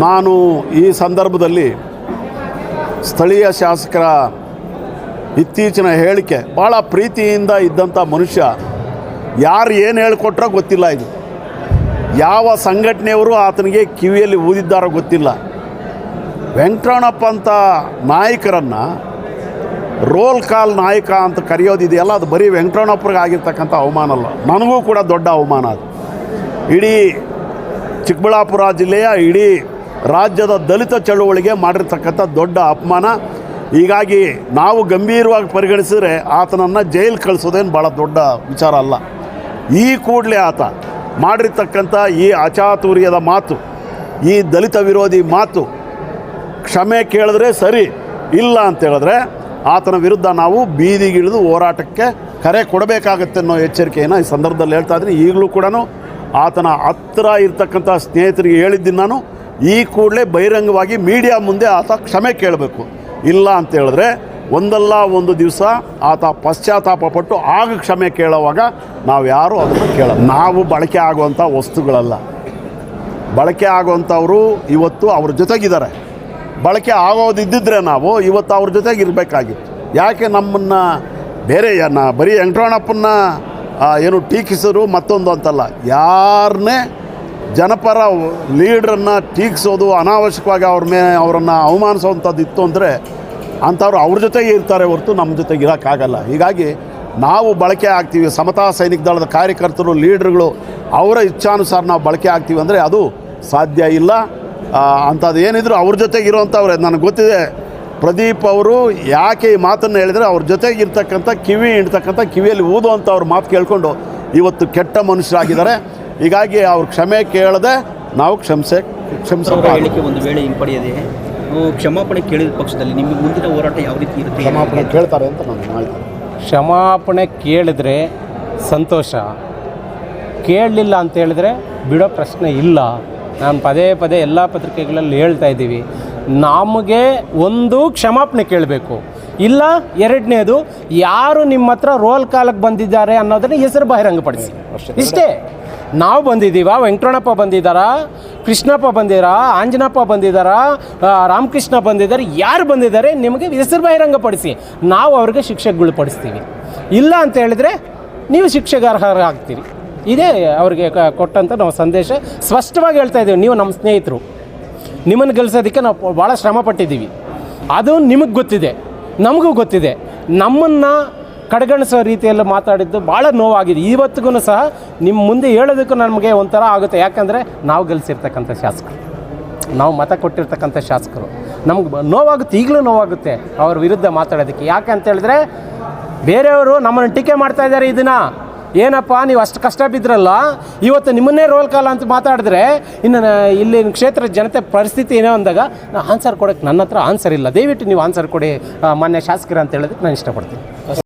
ನಾನು ಈ ಸಂದರ್ಭದಲ್ಲಿ ಸ್ಥಳೀಯ ಶಾಸಕರ ಇತ್ತೀಚಿನ ಹೇಳಿಕೆ ಭಾಳ ಪ್ರೀತಿಯಿಂದ ಇದ್ದಂಥ ಮನುಷ್ಯ ಯಾರು ಏನು ಹೇಳಿಕೊಟ್ರೋ ಗೊತ್ತಿಲ್ಲ ಇದು. ಯಾವ ಸಂಘಟನೆಯವರು ಆತನಿಗೆ ಕಿವಿಯಲ್ಲಿ ಊದಿದ್ದಾರೋ ಗೊತ್ತಿಲ್ಲ. ವೆಂಕಟಣ್ಣಪ್ಪ ಅಂತ ನಾಯಕರನ್ನು ರೋಲ್ ಕಾಲ್ ನಾಯಕ ಅಂತ ಕರೆಯೋದಿದೆಯಲ್ಲ ಅದು ಬರೀ ವೆಂಕಟಣ್ಣಪ್ಪರಿಗೆ ಆಗಿರ್ತಕ್ಕಂಥ ಅವಮಾನ ಅಲ್ಲ. ನನಗೂ ಕೂಡ ದೊಡ್ಡ ಅವಮಾನ ಅದು. ಇಡೀ ಚಿಕ್ಕಬಳ್ಳಾಪುರ ಜಿಲ್ಲೆಯ, ಇಡೀ ರಾಜ್ಯದ ದಲಿತ ಚಳುವಳಿಗೆ ಮಾಡಿರ್ತಕ್ಕಂಥ ದೊಡ್ಡ ಅಪಮಾನ. ಹೀಗಾಗಿ ನಾವು ಗಂಭೀರವಾಗಿ ಪರಿಗಣಿಸಿದರೆ ಆತನನ್ನು ಜೈಲು ಕಳಿಸೋದೇನು ಭಾಳ ದೊಡ್ಡ ವಿಚಾರ ಅಲ್ಲ. ಈ ಕೂಡಲೇ ಆತ ಮಾಡಿರ್ತಕ್ಕಂಥ ಈ ಅಚಾತುರ್ಯದ ಮಾತು, ಈ ದಲಿತ ವಿರೋಧಿ ಮಾತು ಕ್ಷಮೆ ಕೇಳಿದ್ರೆ ಸರಿ, ಇಲ್ಲ ಅಂತೇಳಿದ್ರೆ ಆತನ ವಿರುದ್ಧ ನಾವು ಬೀದಿಗಿಳಿದು ಹೋರಾಟಕ್ಕೆ ಕರೆ ಕೊಡಬೇಕಾಗತ್ತೆ ಅನ್ನೋ ಎಚ್ಚರಿಕೆಯನ್ನು ಈ ಸಂದರ್ಭದಲ್ಲಿ ಹೇಳ್ತಾ ಇದ್ದೀನಿ. ಈಗಲೂ ಕೂಡ ಆತನ ಹತ್ತಿರ ಇರ್ತಕ್ಕಂಥ ಸ್ನೇಹಿತರಿಗೆ ಹೇಳಿದ್ದೀನಿ ನಾನು. ಈ ಕೂಡಲೇ ಬಹಿರಂಗವಾಗಿ ಮೀಡಿಯಾ ಮುಂದೆ ಆತ ಕ್ಷಮೆ ಕೇಳಬೇಕು. ಇಲ್ಲ ಅಂತ ಹೇಳಿದ್ರೆ ಒಂದಲ್ಲ ಒಂದು ದಿವಸ ಆತ ಪಶ್ಚಾತ್ತಾಪ ಪಟ್ಟು ಆಗ ಕ್ಷಮೆ ಕೇಳುವಾಗ ನಾವು ಯಾರು ಅದನ್ನು ಕೇಳ ನಾವು ಬಳಕೆ ಆಗುವಂಥ ವಸ್ತುಗಳಲ್ಲ. ಬಳಕೆ ಆಗುವಂಥವರು ಇವತ್ತು ಅವ್ರ ಜೊತೆಗಿದ್ದಾರೆ. ಬಳಕೆ ಆಗೋದಿದ್ದಿದ್ರೆ ನಾವು ಇವತ್ತು ಅವ್ರ ಜೊತೆಗೆ ಇರಬೇಕಾಗಿತ್ತು ಯಾಕೆ ನಮ್ಮನ್ನು ಬೇರೆ ಬರೀ ವೆಂಕಟರಮಣಪ್ಪನ್ನ ಏನು ಟೀಕಿಸೋರು ಮತ್ತೊಂದು ಅಂತಲ್ಲ. ಯಾರನ್ನೇ ಜನಪರ ಲೀಡ್ರನ್ನು ಟೀಕ್ಸೋದು ಅನಾವಶ್ಯಕವಾಗಿ ಅವ್ರ ಮೇ ಅವರನ್ನು ಅವಮಾನಿಸೋವಂಥದ್ದು ಇತ್ತು ಅಂದರೆ ಅಂಥವ್ರು ಅವ್ರ ಜೊತೆಗೆ ಇರ್ತಾರೆ ಹೊರತು ನಮ್ಮ ಜೊತೆಗೆ ಇರೋಕ್ಕಾಗಲ್ಲ. ಹೀಗಾಗಿ ನಾವು ಬಳಕೆ ಆಗ್ತೀವಿ. ಸಮತಾ ಸೈನಿಕ ದಳದ ಕಾರ್ಯಕರ್ತರು, ಲೀಡ್ರುಗಳು ಅವರ ಇಚ್ಛಾನುಸಾರ ನಾವು ಬಳಕೆ ಆಗ್ತೀವಿ ಅಂದರೆ ಅದು ಸಾಧ್ಯ ಇಲ್ಲ. ಅಂಥದ್ದು ಏನಿದ್ರು ಅವ್ರ ಜೊತೆಗೆ ಇರೋವಂಥವ್ರೆ. ನನಗೆ ಗೊತ್ತಿದೆ, ಪ್ರದೀಪ್ ಅವರು ಯಾಕೆ ಈ ಮಾತನ್ನು ಹೇಳಿದರೆ ಅವ್ರ ಜೊತೆಗೆ ಇರ್ತಕ್ಕಂಥ ಕಿವಿ ಇಡ್ತಕ್ಕಂಥ ಕಿವಿಯಲ್ಲಿ ಊದುವಂಥವ್ರ ಮಾತು ಕೇಳಿಕೊಂಡು ಇವತ್ತು ಕೆಟ್ಟ ಮನುಷ್ಯರಾಗಿದ್ದಾರೆ. ಹೀಗಾಗಿ ಅವ್ರು ಕ್ಷಮೆ ಕೇಳದೆ ನಾವು ಕ್ಷಮಿಸೆ ಹೇಳಿಕೆ ಒಂದು ವೇಳೆ ಹಿಂಪಡೆಯದೆ ಕ್ಷಮಾಪಣೆ ಕೇಳಿದ ಪಕ್ಷದಲ್ಲಿ ನಿಮಗೆ ಮುಂದಿನ ಹೋರಾಟ ಯಾವ ರೀತಿ ಇರುತ್ತೆ ಕ್ಷಮಾಪಣೆ ಕೇಳ್ತಾರೆ ಅಂತ ನಾನು ಮಾಹಿತಿ ಕ್ಷಮಾಪಣೆ ಕೇಳಿದ್ರೆ ಸಂತೋಷ ಕೇಳಲಿಲ್ಲ ಅಂತ ಹೇಳಿದ್ರೆ ಬಿಡೋ ಪ್ರಶ್ನೆ ಇಲ್ಲ. ನಾನು ಪದೇ ಪದೇ ಎಲ್ಲ ಪತ್ರಿಕೆಗಳಲ್ಲಿ ಹೇಳ್ತಾ ಇದ್ದೀವಿ ನಮಗೆ ಒಂದು ಕ್ಷಮಾಪಣೆ ಕೇಳಬೇಕು. ಇಲ್ಲ ಎರಡನೇದು ಯಾರು ನಿಮ್ಮ ಹತ್ರ ರೋಲ್ ಕಾಲಕ್ಕೆ ಬಂದಿದ್ದಾರೆ ಅನ್ನೋದನ್ನ ಹೆಸರು ಬಹಿರಂಗಪಡಿಸಿ. ಇಷ್ಟೇ. ನಾವು ಬಂದಿದ್ದೀವ? ವೆಂಕಟಣಪ್ಪ ಬಂದಿದ್ದಾರಾ? ಕೃಷ್ಣಪ್ಪ ಬಂದಿದ್ದಾರಾ ಆಂಜನಪ್ಪ ಬಂದಿದ್ದಾರಾ? ರಾಮಕೃಷ್ಣ ಬಂದಿದ್ದಾರೆ? ಯಾರು ಬಂದಿದ್ದಾರೆ? ನಿಮಗೆ ಹೆಸರು ಬಹಿರಂಗಪಡಿಸಿ. ನಾವು ಅವ್ರಿಗೆ ಶಿಕ್ಷೆಗೊಳಪಡಿಸ್ತೀವಿ ಇಲ್ಲ ಅಂತ ಹೇಳಿದ್ರೆ ನೀವು ಶಿಕ್ಷೆಗಾರ್ಹರಾಗ್ತೀರಿ ಇದೇ ಅವ್ರಿಗೆ ಕೊಟ್ಟಂಥ ನಾವು ಸಂದೇಶ. ಸ್ಪಷ್ಟವಾಗಿ ಹೇಳ್ತಾ ಇದ್ದೀವಿ, ನೀವು ನಮ್ಮ ಸ್ನೇಹಿತರು. ನಿಮ್ಮನ್ನು ಗೆಲ್ಸೋದಕ್ಕೆ ನಾವು ಭಾಳ ಶ್ರಮ ಪಟ್ಟಿದ್ದೀವಿ ಅದು ನಿಮಗೆ ಗೊತ್ತಿದೆ. ನಮಗೂ ಗೊತ್ತಿದೆ. ನಮ್ಮನ್ನು ಕಡೆಗಣಿಸೋ ರೀತಿಯಲ್ಲಿ ಮಾತಾಡಿದ್ದು ಭಾಳ ನೋವಾಗಿದೆ. ಇವತ್ತಿಗೂ ಸಹ ನಿಮ್ಮ ಮುಂದೆ ಹೇಳೋದಕ್ಕೂ ನಮಗೆ ಒಂಥರ ಆಗುತ್ತೆ. ಯಾಕಂದರೆ ನಾವು ಗೆಲ್ಸಿರ್ತಕ್ಕಂಥ ಶಾಸಕರು. ನಾವು ಮತ ಕೊಟ್ಟಿರ್ತಕ್ಕಂಥ ಶಾಸಕರು. ನಮ್ಗೆ ನೋವಾಗುತ್ತೆ. ಈಗಲೂ ನೋವಾಗುತ್ತೆ ಅವ್ರ ವಿರುದ್ಧ ಮಾತಾಡೋದಕ್ಕೆ. ಯಾಕೆ ಅಂತೇಳಿದ್ರೆ ಬೇರೆಯವರು ನಮ್ಮನ್ನು ಟೀಕೆ ಮಾಡ್ತಾ ಇದ್ದಾರೆ ಇದನ್ನು ಏನಪ್ಪ, ನೀವು ಅಷ್ಟು ಕಷ್ಟ ಬಿದ್ರಲ್ಲ? ಇವತ್ತು ನಿಮ್ಮನ್ನೇ ರೋಲ್ ಕಾಲ ಅಂತ ಮಾತಾಡಿದ್ರೆ, ಇನ್ನು ಇಲ್ಲಿ ಕ್ಷೇತ್ರದ ಜನತೆ ಪರಿಸ್ಥಿತಿ ಏನೋ ಅಂದಾಗ ನಾನು ಆನ್ಸರ್ ಕೊಡೋಕ್ಕೆ ನನ್ನ ಹತ್ರ ಆನ್ಸರ್ ಇಲ್ಲ. ದಯವಿಟ್ಟು ನೀವು ಆನ್ಸರ್ ಕೊಡಿ ಮಾನ್ಯ ಶಾಸಕರು ಅಂತ ಹೇಳೋದಕ್ಕೆ ನಾನು ಇಷ್ಟಪಡ್ತೀನಿ.